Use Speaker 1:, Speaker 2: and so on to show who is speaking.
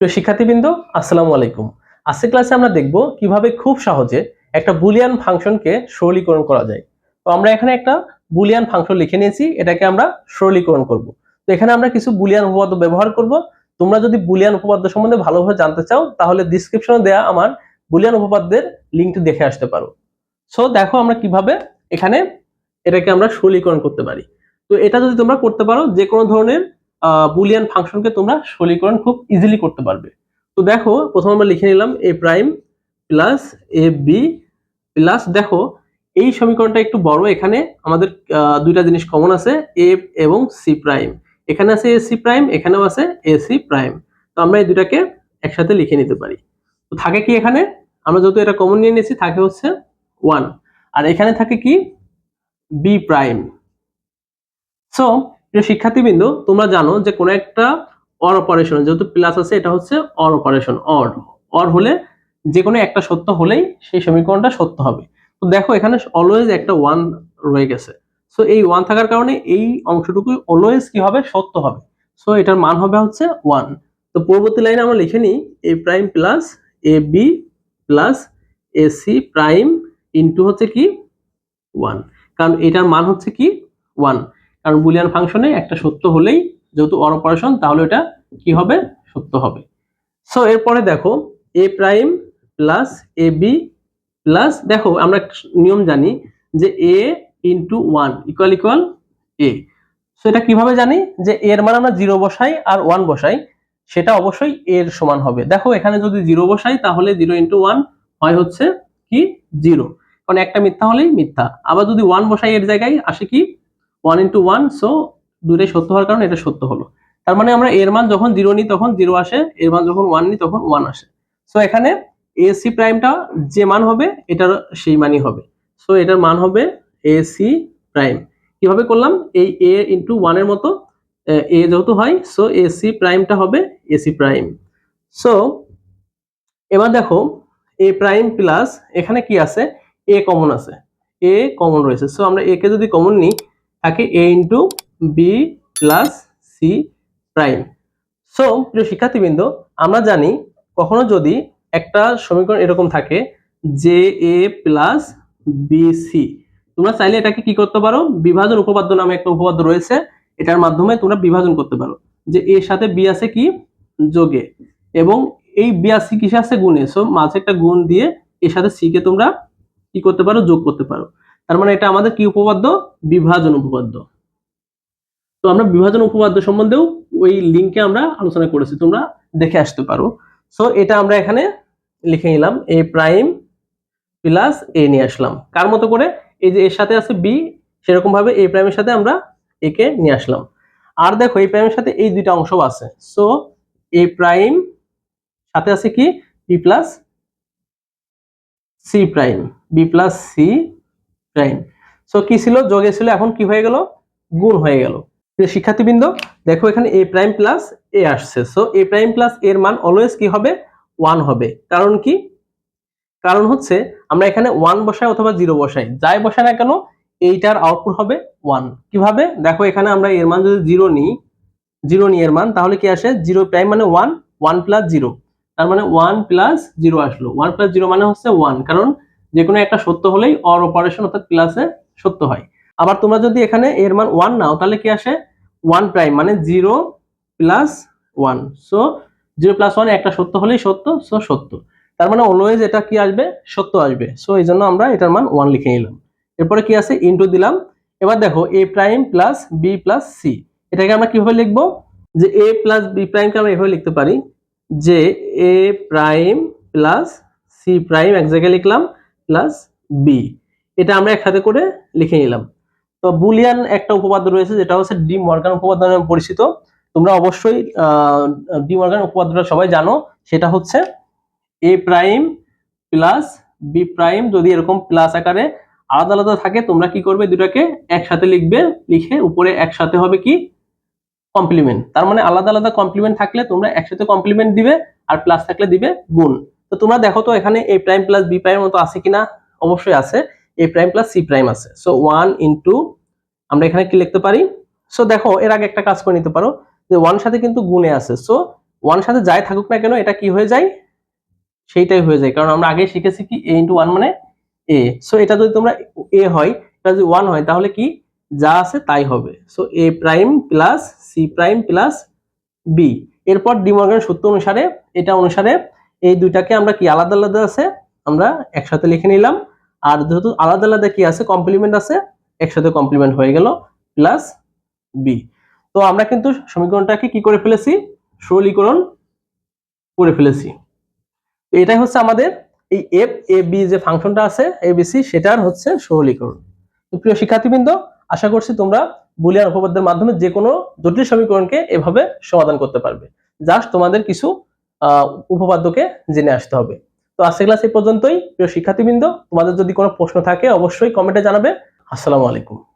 Speaker 1: প্রিয় শিক্ষার্থীবৃন্দ, আসসালামু আলাইকুম। আজকের ক্লাসে আমরা দেখব কীভাবে খুব সহজে একটা বুলিয়ান ফাংশনকে সরলীকরণ করা যায়। তো আমরা এখানে একটা বুলিয়ান ফাংশন লিখে নিয়েছি, এটাকে আমরা সরলীকরণ করব। তো এখানে আমরা কিছু বুলিয়ান উপপাদ্য ব্যবহার করব। তোমরা যদি বুলিয়ান উপপাদ্য সম্বন্ধে ভালোভাবে জানতে চাও, তাহলে ডিসক্রিপশনে দেয়া আমার বুলিয়ান উপপাদ্যের লিঙ্কটি দেখে আসতে পারো। সো দেখো আমরা কীভাবে এখানে এটাকে আমরা সরলীকরণ করতে পারি। তো এটা যদি তোমরা করতে পারো যে কোনো ধরনের বুলিয়ান ফাংশনকে তোমরা সরলীকরণ খুব ইজিলি করতে পারবে। তো দেখো, প্রথমে আমরা লিখে নিলাম A prime plus A B plus দেখো, এই সমীকরণটা একটু বড়, এখানে আমাদের দুইটা জিনিস কমন আছে এ এবং সি প্রাইম এখানে আছে এ সি প্রাইম এখানেও আছে এ সি প্রাইম তো আমরা এই দুটাকে একসাথে লিখে নিতে পারি। তো থাকে কি এখানে? আমরা যেহেতু এটা কমন নিয়ে নিয়েছি, থাকে হচ্ছে ওয়ান আর এখানে থাকে কি? বি প্রাইম সো প্রিয় শিক্ষার্থীবৃন্দ, তোমরা জানো যে কোনো একটা অর অপারেশন যেহেতু প্লাস আছে, এটা হচ্ছে অর অপারেশন অর অর হলে যে কোনো একটা সত্য হলেই সেই সমীকরণটা সত্য হবে। তো দেখো এখানে অলওয়েজ একটা ওয়ান রয়ে গেছে। সো এই ওয়ান থাকার কারণে এই অংশটুকু অলওয়েজ কি হবে? সত্য হবে। সো এটার মান হবে হচ্ছে ওয়ান তো পরবর্তী লাইনে আমরা লিখে নিই A prime plus A B plus A C prime into হচ্ছে কি ওয়ান কারণ এটার মান হচ্ছে কি ওয়ান কারণ বুলিয়ান ফাংশনে একটা সত্য হলেই যেহেতু অর অপারেশন তাহলে এটা কি হবে? সত্য হবে। সো এরপরে দেখো A prime plus A B plus দেখো, আমরা নিয়ম জানি যে A into one equal equal A so এটা কীভাবে জানি? যে এর মান আমরা জিরো বসাই আর ওয়ান বসাই, সেটা অবশ্যই এর সমান হবে। দেখো, এখানে যদি জিরো বসাই, তাহলে জিরো ইন্টু ওয়ান হয় হচ্ছে কি? জিরো কারণ একটা মিথ্যা হলেই মিথ্যা। আবার যদি ওয়ান বসাই এর জায়গায়, আসে কি? ওয়ান ইন্টু ওয়ান সো দুটাই সত্য হওয়ার কারণে এটা সত্য হলো। তার মানে আমরা এর মান যখন জিরো নিই তখন জিরো আসে, এর মান যখন ওয়ান নিই তখন ওয়ান আসে। সো এখানে এসি প্রাইমটা যে মান হবে, এটার সেই মানই হবে। সো এটার মান হবে এসি প্রাইম কীভাবে করলাম? এই এ ইন্টু ওয়ানের মতো, এ যেহেতু হয় সো এসি প্রাইমটা হবে এসি প্রাইম সো এবার দেখো এ প্রাইম প্লাস এখানে কি আছে? এ কমন আছে। এ কমন রয়েছে। সো আমরা এ কে যদি কমন নিই থাকে A into B plus C prime so প্রিয় শিক্ষার্থীবৃন্দ, আমরা জানি কখনো যদি একটা সমীকরণ এরকম থাকে যে এ প্লাস বি সি তোমরা চাইলে এটাকে কি করতে পারো? বিভাজন উপপাদ্য নামে একটা উপপাদ্য রয়েছে, এটার মাধ্যমে তোমরা বিভাজন করতে পারো। যে এর সাথে বি আছে কি? যোগে। এবং এই বি আর সি কিসে আছে গুণে? সো মাঝে একটা গুণ দিয়ে এর সাথে সি কে তোমরা কি করতে পারো? যোগ করতে পারো। তার মানে এটা আমাদের কি উপপাদ্য? বিভাজন উপপাদ্য। তো আমরা বিভাজন উপপাদ্য সম্বন্ধেও ওই লিঙ্কে আমরা আলোচনা করেছি, তোমরা দেখে আসতে পারো। সো এটা আমরা এখানে লিখে নিলাম এ প্রাইম প্লাস এ নিয়ে আসলাম। কার মতো করে? এই যে এর সাথে আছে বি সেরকম ভাবে এ প্রাইমের সাথে আমরা একে নিয়ে আসলাম। আর দেখো এই প্রাইমের সাথে এই দুইটা অংশ আছে। সো এ প্রাইম সাথে আছে কি? B plus C prime B plus C prime so কি ছিল? যোগে ছিল, এখন কি হয়ে গেল? গুণ হয়ে গেল। শিক্ষার্থীবৃন্দ, দেখো এখানে এ প্রাইম প্লাস এ আসছে। সো এ প্রাইম প্লাস এর মান অলওয়েজ কি হবে? ওয়ান হবে। কারণ কি? কারণ হচ্ছে, আমরা এখানে ওয়ান বসাই অথবা জিরো বসাই। যাই বসাই না কেন, এইটার আউটপুট হবে ওয়ান কীভাবে? দেখো এখানে আমরা এর মান যদি জিরো নিই জিরো নিই এর মান, তাহলে কি আসে? জিরো প্রাইম মানে ওয়ান ওয়ান প্লাস জিরো তার মানে ওয়ান প্লাস জিরো আসলো। ওয়ান প্লাস জিরো মানে হচ্ছে ওয়ান কারণ যে কোনো একটা সত্য হলেই অর অপারেশন অর্থাৎ প্লাসে সত্য হয়। আবার তোমরা যদি এখানে এর মান ওয়ান নাও, তাহলে কি আসে? ওয়ান প্রাইম মানে zero plus one so zero plus one একটা সত্য হলেই সত্য সো সত্য। তার মানে অলওয়েজ এটা কি আসবে? সত্য আসবে। সো এই জন্য আমরা এটার মান ওয়ান লিখে নিলাম। এরপরে কি আছে? ইন্টু দিলাম। এবার দেখো A prime plus B plus C এটাকে আমরা কীভাবে লিখব? যে এ প্লাস বি প্রাইমকে আমরা এভাবে লিখতে পারি। যে A prime plus C prime এক জায়গায় লিখলাম। প্লাস বি এটা আমরা একসাথে করে লিখে নিলাম। তো বুলিয়ান একটা উপপাদ্য রয়েছে, যেটা হচ্ছে ডি মর্গান উপপাদ্য নামে পরিচিত। তোমরা অবশ্যই ডি মর্গান উপপাদ্যটা সবাই জানো। সেটা হচ্ছে A prime plus B prime যদি এরকম প্লাস আকারে আলাদা আলাদা থাকে, তোমরা কি করবে? দুটাকে একসাথে লিখবে। লিখে উপরে একসাথে হবে কি? কমপ্লিমেন্ট তার মানে আলাদা আলাদা কমপ্লিমেন্ট থাকলে তোমরা একসাথে কমপ্লিমেন্ট দিবে আর প্লাস থাকলে দিবে গুণ। তো তোমরা দেখো তো এখানে A prime plus B prime মতো আছে কিনা? অবশ্যই আছে। A prime plus C prime আছে। সো ওয়ান ইন্টু আমরা এখানে কি লিখতে পারি? সো দেখো, এর আগে একটা কাজ করে নিতে পারো যে ওয়ান সাথে কিন্তু গুণে আছে। সো ওয়ান সাথে যাই থাকুক না কেন, এটা কি হয়ে যায়? সেইটাই হয়ে যায়। কারণ আমরা আগে শিখেছি কি এ ইন্টু ওয়ান মানে এ সো এটা যদি তোমরা এ হয়, এটা যদি ওয়ান হয়, তাহলে কি? যা আছে তাই হবে। So A prime plus C prime plus B এরপর ডিমর্গান সূত্র অনুসারে, এটা অনুসারে এই দুইটাকে আমরা কি আলাদা আলাদা আছে? আমরা একসাথে লিখে নিলাম। আর যেহেতু আলাদা আলাদা কি আছে? কমপ্লিমেন্ট আছে। একসাথে কমপ্লিমেন্ট হয়ে গেল প্লাস বি তো আমরা কিন্তু সমীকরণটাকে কি করে ফেলেছি? সরলীকরণ করে ফেলেছি। এটাই হচ্ছে আমাদের এই এফ এ বি যে ফাংশনটা আছে এ এবিসি সেটার হচ্ছে সরলীকরণ। তো প্রিয় শিক্ষার্থীবৃন্দ, আশা করছি তোমরা বুলিয়ান উপপাদ্যের মাধ্যমে যে কোনো জটিল সমীকরণকে এভাবে সমাধান করতে পারবে। জাস্ট তোমাদের কিছু উপপাদ্যকে জেনে আসতে হবে। তো আজকে ক্লাস এই পর্যন্তই। প্রিয় শিক্ষার্থীবৃন্দ, তোমাদের যদি কোনো প্রশ্ন থাকে, অবশ্যই কমেন্টে জানাবে। আসসালামু আলাইকুম।